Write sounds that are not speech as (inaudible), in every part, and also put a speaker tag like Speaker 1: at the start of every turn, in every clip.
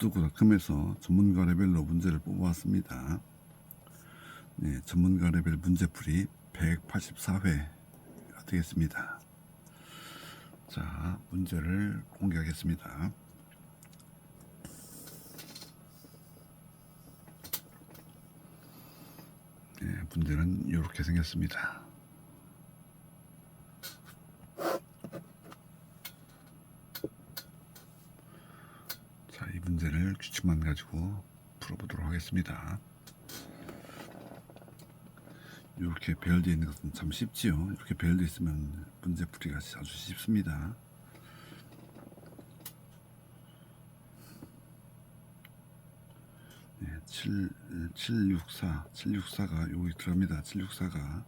Speaker 1: 수도쿠닷컴에서 전문가 레벨로 문제를 뽑아왔습니다. 네, 전문가 레벨 문제풀이 184회가 되겠습니다. 자, 문제를 공개하겠습니다. 네, 문제는 이렇게 생겼습니다. 자, 이 문제를 규칙만 가지고 풀어보도록 하겠습니다. 이렇게 배열되어 있는 것은 참 쉽지요. 이렇게 배열되어 있으면 문제 풀이가 아주 쉽습니다. 네, 7, 764, 764가 여기 들어갑니다. 764가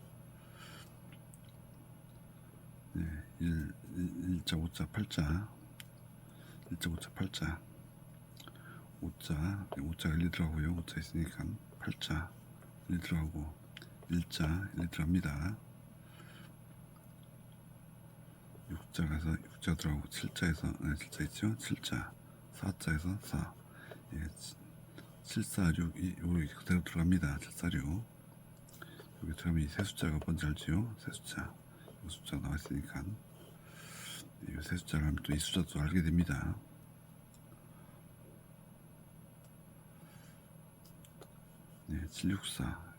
Speaker 1: 네, 1, 1, 자 5자, 8자 1자, 5자, 8자 5자, 5자가 1리 들어가고요. 5자 있으니까 8자 1리 들어가고 1자 1리 들어갑니다. 6자에서 6자 들어가고 7자에서 네, 7자 있죠? 7자 4자에서 4 예, 746 이, 여기 그대로 들어갑니다. 746 여기 들어가면 이 세 숫자가 뭔지 알지요? 세 숫자 이 숫자 나와 있으니까 이 세 숫자를 하면 또 이 숫자도 알게 됩니다. 네, 764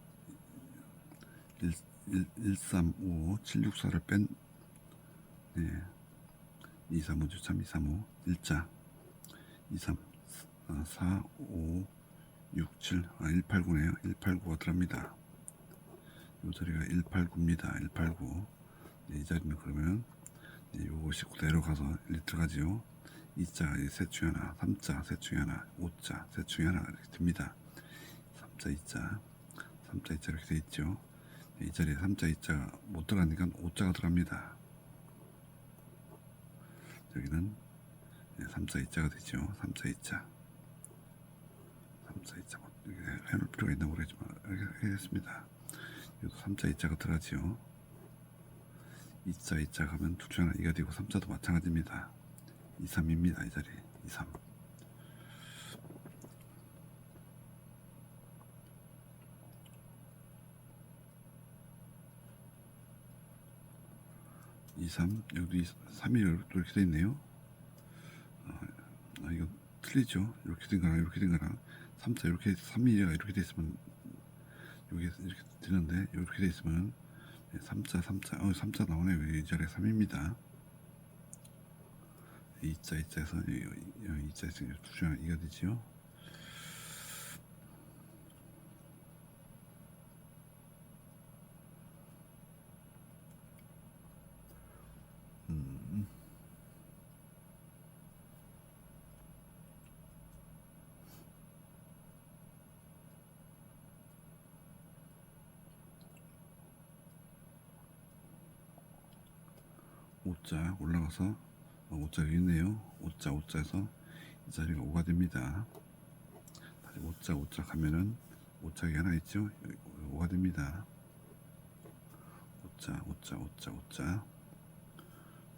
Speaker 1: 1, 1, 135 764를 뺀 네, 235 주참 235 1자. 23 아, 4 5 6 7 아, 189네요. 189가 들어갑니다. 이 자리가 189입니다. 189 네, 이 자리는 그러면 네, 요것이 그대로 가서 1 들어가지요. 2자 셋 중에 하나 3자 셋 중에 하나 5자 셋 중에 하나 이렇게 됩니다 3자 2자. 3자 2자 이렇게 돼 있죠. 네, 이 자리에 3자 2자가 못 들어가니까 5자가 들어갑니다. 여기는 3자 2자가 되죠. 3자 2자. 3자 2자 이렇게 해놓을 필요가 있나 모르겠지만 이렇게 하겠습니다. 여기도 3자 2자가 들어가지요. 2자 2자 가면 둘 중에 하나 2가 되고 3자도 마찬가지입니다. 2, 3입니다 이 자리. 2, 3 2, 3 여기도 2, 3이 또 이렇게 돼 있네요. 아, 아 이거 틀리죠? 이렇게 된 거랑 이렇게 된 거랑 3자 이렇게 3미가 이렇게 돼 있으면 여기 이렇게 되는데 이렇게 돼 있으면 3자 3자 어 3자 나오네요 이 자리에 3입니다. 2자 2자에서 2자에서 두 중에 2가 되지요 오자 올라가서 어, 5자 여기 있네요. 5자 5자에서 이 자리가 5가 됩니다. 다시 5자 5자 가면은 5자 여기 하나 있죠? 여기 5가 됩니다. 5자 5자 5자 5자.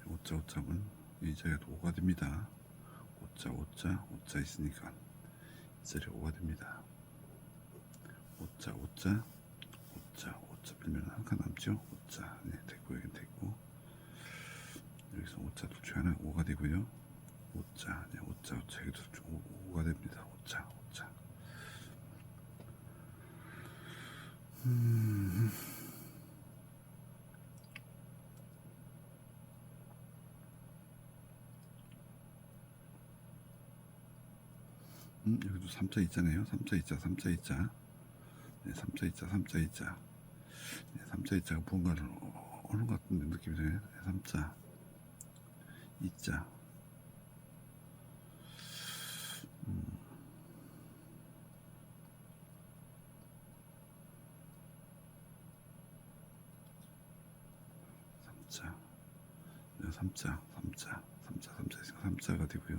Speaker 1: 5자 5자면 이 자리가 또 5가 됩니다. 5자 5자 5자 있으니까 이 자리가 5가 됩니다. 5자 5자 5자 5자 빌면 한 칸 남죠? 5자. 네 됐고 여기 됐고 여기서 5자 둘 중에 하나 5가 되고요. 5자 네 5자 5자 여기도 5, 5가 됩니다. 5자 5자 음. 음, 여기도 3자 있잖아요. 3자 있자 3자 있자 네, 3자 있자 3자 있자 네, 3자 있자가 뭔가를 어- 어느 것 같은데 느낌이 드네요. 3자 이자. 삼자. 네, 삼자. 삼자. 삼자 삼자 있으니까 삼자가 되고요.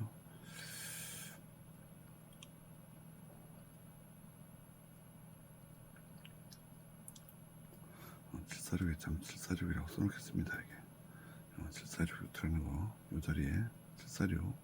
Speaker 1: 어, 746에 참 746이라고 써놓겠습니다 이게 아, 칠사류 틀는 거, 요 자리에 칠사류.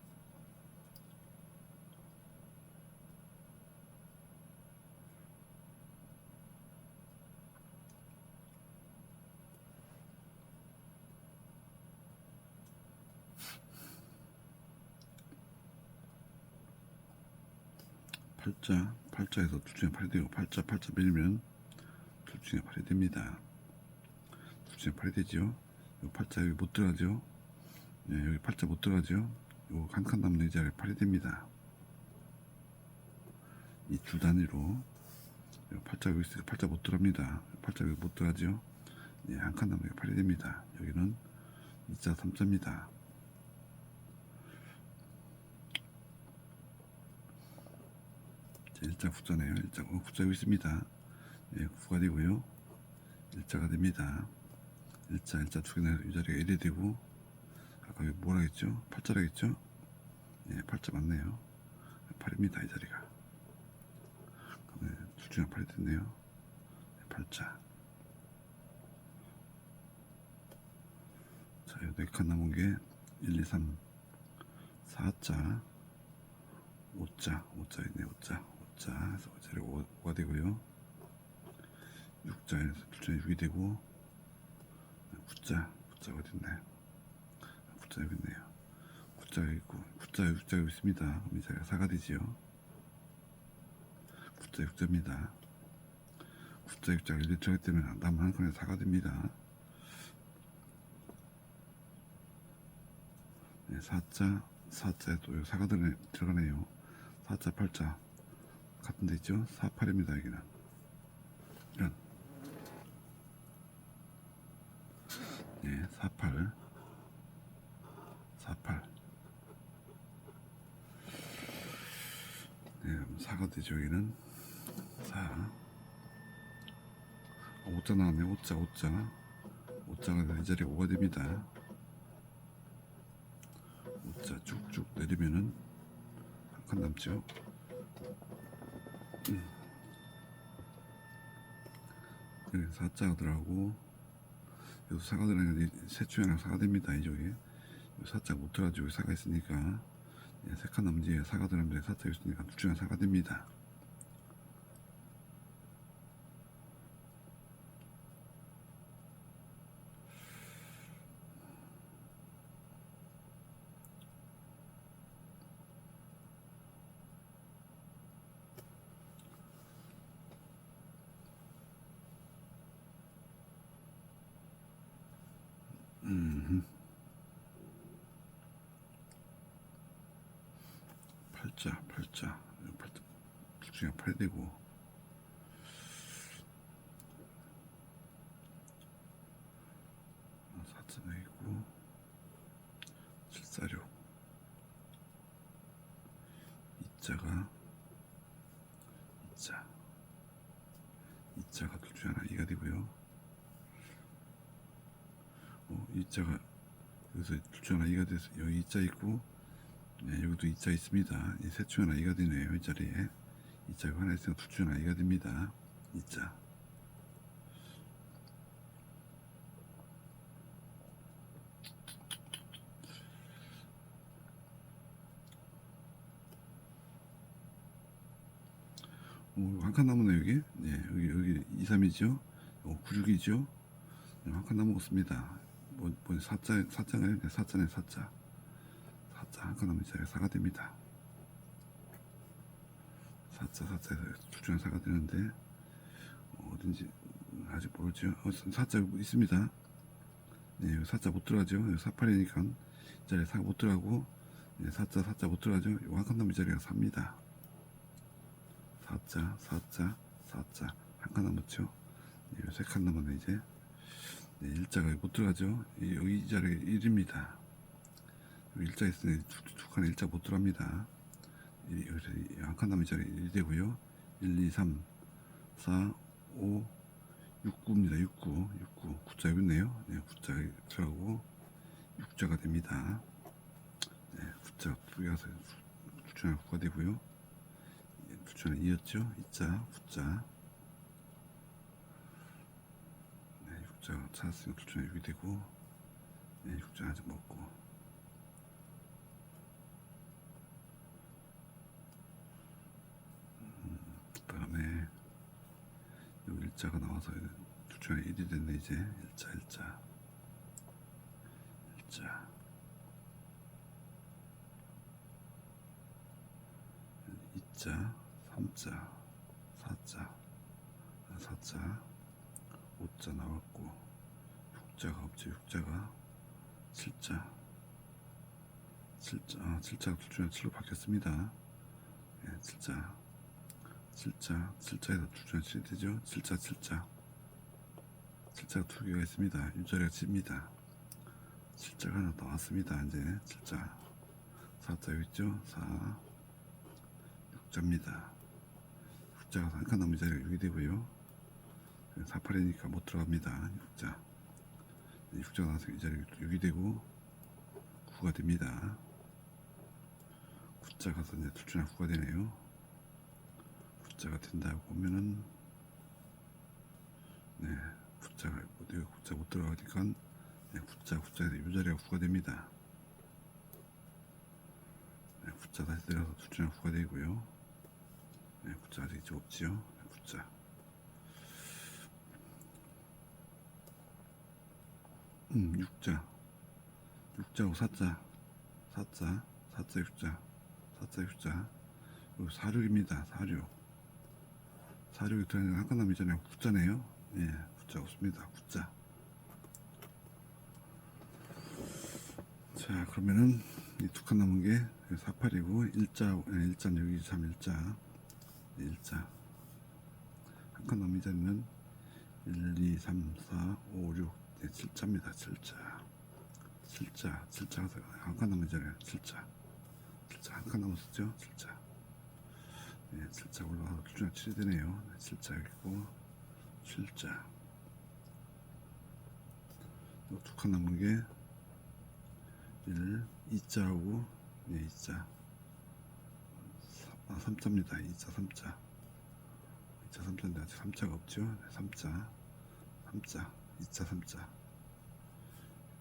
Speaker 1: 팔자, 팔자에서 둘 중에 팔이 되고 팔자, 팔자 밀면 둘 중에 팔이 됩니다. 둘 중에 팔이 되지요. 팔자 여기 못 들어가죠 네, 여기 팔자 못 들어가죠 요 한 칸 남는 이 자리에 8이 됩니다 이줄 단위로 요 팔자 여기 있으니까 팔자 못 들어갑니다 팔자 여기 못 들어가죠 네, 한 칸 남는 게 8이 됩니다 여기는 2자 3자입니다 일자 구자네요. 일자 어, 구자 여기 있습니다. 예, 구가 되고요. 일자가 됩니다. 일자 일자 두 개나 이 자리가 1이 되고 아까 뭐라 했죠? 팔자라겠죠? 예, 팔자 맞네요. 8입니다. 이 자리가. 그러면 둘 중에 8이 됐네요. 예, 팔자. 자, 여기 네칸 남은 게 1, 2, 3, 4자, 5자, 5자 있네, 5자. 5자, 그래서 5자리 5 가 되고요. 6자에서 둘째 6이 되고 9자, 9자가 됐나요? 9자 여기 있네요. 9자 여기 있고 9자, 6자 여기 있습니다. 그럼 이 자리가 4가 되지요. 9자, 6자입니다. 9자, 6자가 1리 들어가기 때문에 남은 한 칸에 4가 됩니다. 네, 4자, 4자에 또 4가 들어가네, 들어가네요. 4자, 8자 같은 데 있죠? 4, 8입니다, 여기는. 이런. 네, 4, 8. 4, 8. 네, 4가 되죠, 여기는. 4. 5자 나왔네, 5자, 5자. 5자가 이 자리에 5가 됩니다. 5자 쭉쭉 내리면은 한 칸 남죠. 여기 4자가 들어가고 여기 사가 들어가니까 셋 중에 하나 사가 됩니다 이쪽에 4자 못 들어가지고 사가 있으니까. 예, 세칸 남지에 사가 들어가는데 4자 있으니까 둘 중에 사가 됩니다 팔자 팔자 여기 팔자 둘 중에 8 되고 어, 4자가 있고 746 이자가 이자 이자가 둘 중에 하나 이가 되고요 어, 이자가 여기서 둘 중에 하나 이가 돼서 여기 이자 있고 네, 여기도 이자 있습니다. 이 셋 중에 하나 이가 되네요. 이 자리에 이자가 하나 있으면 둘 중에 하나 이가 됩니다. 이자. 오, 한칸 남았네 여기. 네, 여기 여기 2, 3이죠. 어, 9, 6이죠. 네, 한칸 남았습니다. 뭐, 뭐 사자 사자네, 네, 사자네 사자. 사자 한칸 남은 자리가 사가 됩니다. 사자 사자에서 둘 중에 사가 되는데 어, 어딘지 아직 모르죠. 어, 사자 있습니다. 네, 여기 못 들어가죠. 여기 사팔이니까 이 자리에 사가 못 들어가고 네, 사자 사자 못 들어가죠. 한칸 남은 자리가 삽니다. 사자 사자 사자 한 칸 남았죠. 네, 세칸 남았네 이제. 네, 일자가 못 들어가죠. 이- 여기 이 자리가 1입니다. 일자 있으니 두, 두 칸에 일자 못 들어갑니다. 한칸 남은 자리 1이 되고요. 1, 2, 3, 4, 5, 6, 9입니다. 6, 9, 6, 9. 9자 여기 있네요. 네, 9자 들어가고 6자가 됩니다. 네, 9자 두 개가 둘중에 9가 되고요. 둘중에 2였죠. 2자, 9자. 네, 6자 찾았으니까 둘중에 6이 되고 네, 6자 아직 먹고 그다음에 요 일자가 나와서 둘 중에 1이 됐네 이제. 일자 일자. 일자. 이자 3자 4자. 4자. 5자 나왔고 6자가 없죠 6자가. 7자. 7자 아, 7자가 둘 중에 7로 바뀌었습니다. 예, 7자 7자 7자에서 둘 중에 7이 되죠? 7자 7자. 7자가 두 개가 있습니다. 윤자리가 집니다. 7자가 하나 나왔습니다 이제. 7자. 4자 여기 있죠? 4 6자입니다. 6자가 한칸 남은 자리가 6이 되고요. 48이니까 못 들어갑니다 6자. 6자가 나와서 이 자리가 6이 되고 9가 됩니다. 9자 가서 이제 둘 중에 9가 되네요 9자가 된다고 보면은 네 9자가 어디가 9자 못 들어가니까 네, 9자 9자에서 이 자리가 9가 됩니다. 네, 9자 다시 내려서 둘 중에 9가 되고요. 네, 9자 아직 이제 없지요? 네, 9자. 음 6자. 6자하고 4자 4자 4자. 6자 4자. 6자 여기 46입니다 46 46이 들어가는 한칸 남 이 전에 9자네요. 예 9자 없습니다. 9자. 자 그러면은 이 두 칸 남은 게 48이고 일자 예, 일자 여기 참 일자. 일자. 한 칸 남은 자리는 1, 2, 3, 4, 5, 6, 네, 7자입니다. 7자. 7자. 7자 한칸 남은 자리는 7자. 7자 한 칸 남았었죠? 7자 네, 7자 올라가서 둘 중에 7이 되네요. 네, 7자 여기 있고 7자. 두칸 남은 게 1, 2자하고 네, 2자. 아, 3자입니다. 2자 3자. 2자 3자인데 아직 3자가 없죠? 네, 3자. 3자. 2자 3자.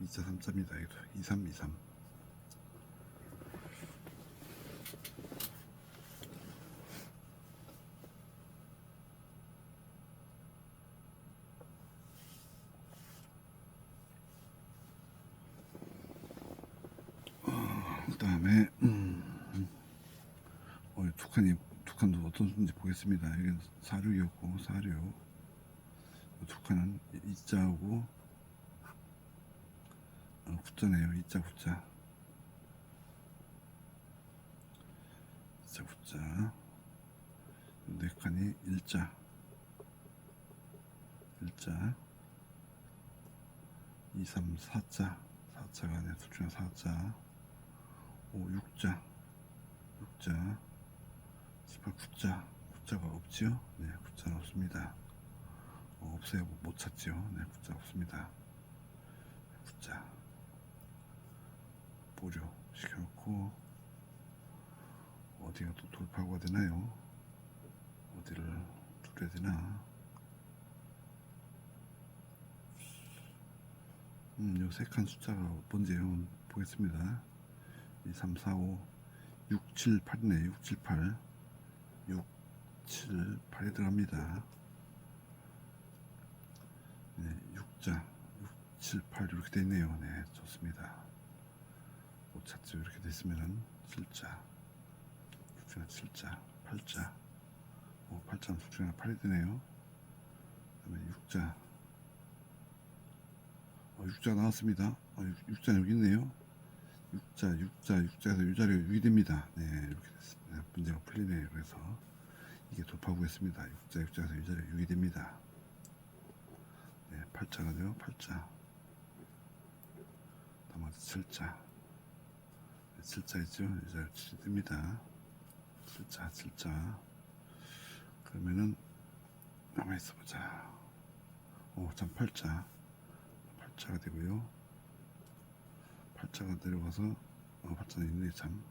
Speaker 1: 2자 3자입니다. 여기도 2, 3, 2, 3 그 다음에 음, 어, 두 칸도 어떤 수인지 보겠습니다. 46이었고 46. 두 칸은 이자하고 어, 구자네요. 이자 구자. 이자 구자. 네 칸이 일자. 일자. 2, 3, 4자. 4자가 아니라 둘 중에 4자. 5, 6자, 6자, 18, 9자, 9자가 없지요? 네, 9자는 없습니다. 어, 없어요. 못 찾지요? 네, 9자 없습니다. 9자, 보류 시켜놓고, 어디가 또 돌파구가 되나요? 어디를 두려야 되나? 음, 요 세 칸 숫자가 뭔지 한번 보겠습니다. 2, 3, 4, 5, 6, 7, 8이네. 6, 7, 8. 6, 7, 8이 들어갑니다. 네, 6자. 6, 7, 8 이렇게 돼 있네요. 네, 좋습니다. 못 찾죠. 이렇게 돼 있으면은 7자. 6중에 7자. 8자. 오, 8자는 6중에 8이 되네요. 그 다음에 6자. 어, 6자 나왔습니다. 어, 6, 자 여기 있네요. 6자, 6자, 6자에서 이 자리가 6이 됩니다. 네, 이렇게 됐습니다. 문제가 풀리네요. 그래서 이게 돌파구겠습니다. 6자, 6자에서 이 자리가 6이 됩니다. 네, 8자가 돼요. 8자. 나머지 7자. 네, 7자 있죠? 이 자리 7이 됩니다. 7자, 7자. 그러면은 가만히 있어 보자. 오, 참 8자. 8자가 되고요. 팔자가 내려가서 어, 팔자는 있네 참.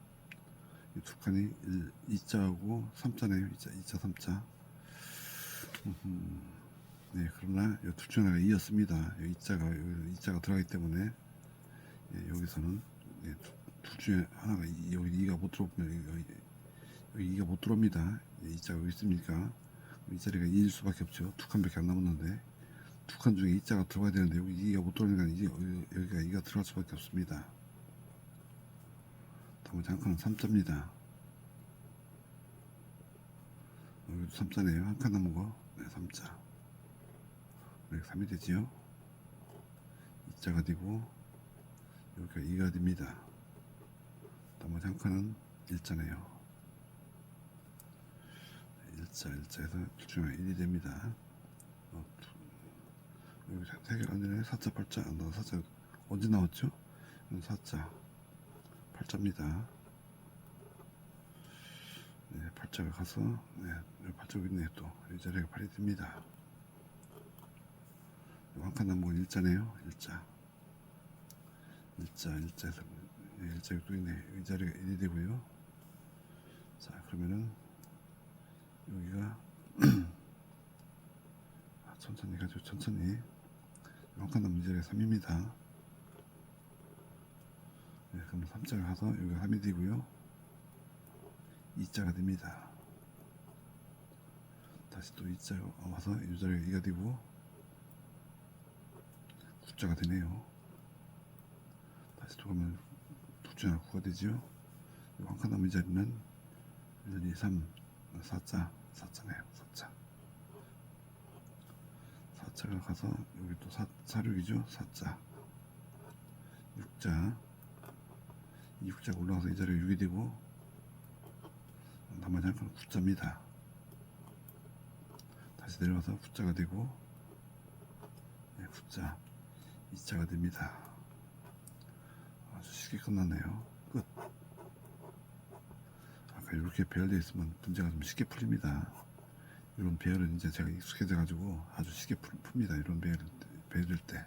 Speaker 1: 이두 칸이 1, 2자하고 3자네요. 2자, 2자, 3자. 네, 그러나 이 둘 중에 하나가 2였습니다. 여기 2자가, 여기 2자가 들어가기 때문에 예, 여기서는 예, 두, 둘 중에 하나가 이- 여기 2가 못 들어오면 여기, 여기 2가 못 들어옵니다. 예, 2자가 여기 있으니까 이 자리가 2일 수밖에 없죠. 두 칸밖에 안 남았는데 두 칸 중에 2자가 들어가야 되는데 여기 2가 못 들어오니까 여기가 2가 들어갈 수밖에 없습니다. 나머지 한 칸은 3자입니다. 3자네요. 한 칸 남은 거. 네, 3자. 여기 3이 되지요. 2자가 되고 여기가 2가 됩니다. 나머지 한 칸은 1자네요. 1자, 1자에서 둘 중에 1이 됩니다. 어, 두- 여기 세 개가 아니라 4자, 8자, 안 나와 4자 언제 나왔죠? 4자, 8자입니다. 네, 팔자가 가서 네, 팔자가 있네 또 이 자리가 팔이 됩니다. 한칸 남은 건 일자네요. 일자. 일자, 일자에서 네, 일자가 또 있네. 이 자리가 1이 되고요. 자, 그러면은 여기가 (clears throat) 아, 천천히 가지고 천천히 한칸 남은 이 자리가 3입니다. 네, 그럼 3자가 가서 여기가 3이 되고요. 2자가 됩니다. 다시 또 2자가 와서 이 자리가 2가 되고 9자가 되네요. 다시 또 가면 2자가 9가 되지요. 한칸 남은 자리는 1, 2, 3, 4자, 4자네요. 4자. 4자가 가서 여기 또 4, 4륙이죠. 4자. 6자. 이 6자가 올라가서 이 자리가 6이 되고 나머지 한 칸은 9자입니다. 다시 내려와서 9자가 되고 네, 9자 2자가 됩니다. 아주 쉽게 끝났네요. 끝. 아까 이렇게 배열되어 있으면 문제가 좀 쉽게 풀립니다. 이런 배열은 이제 제가 익숙해져 가지고 아주 쉽게 풀- 풉니다. 이런 배열 배열일 때.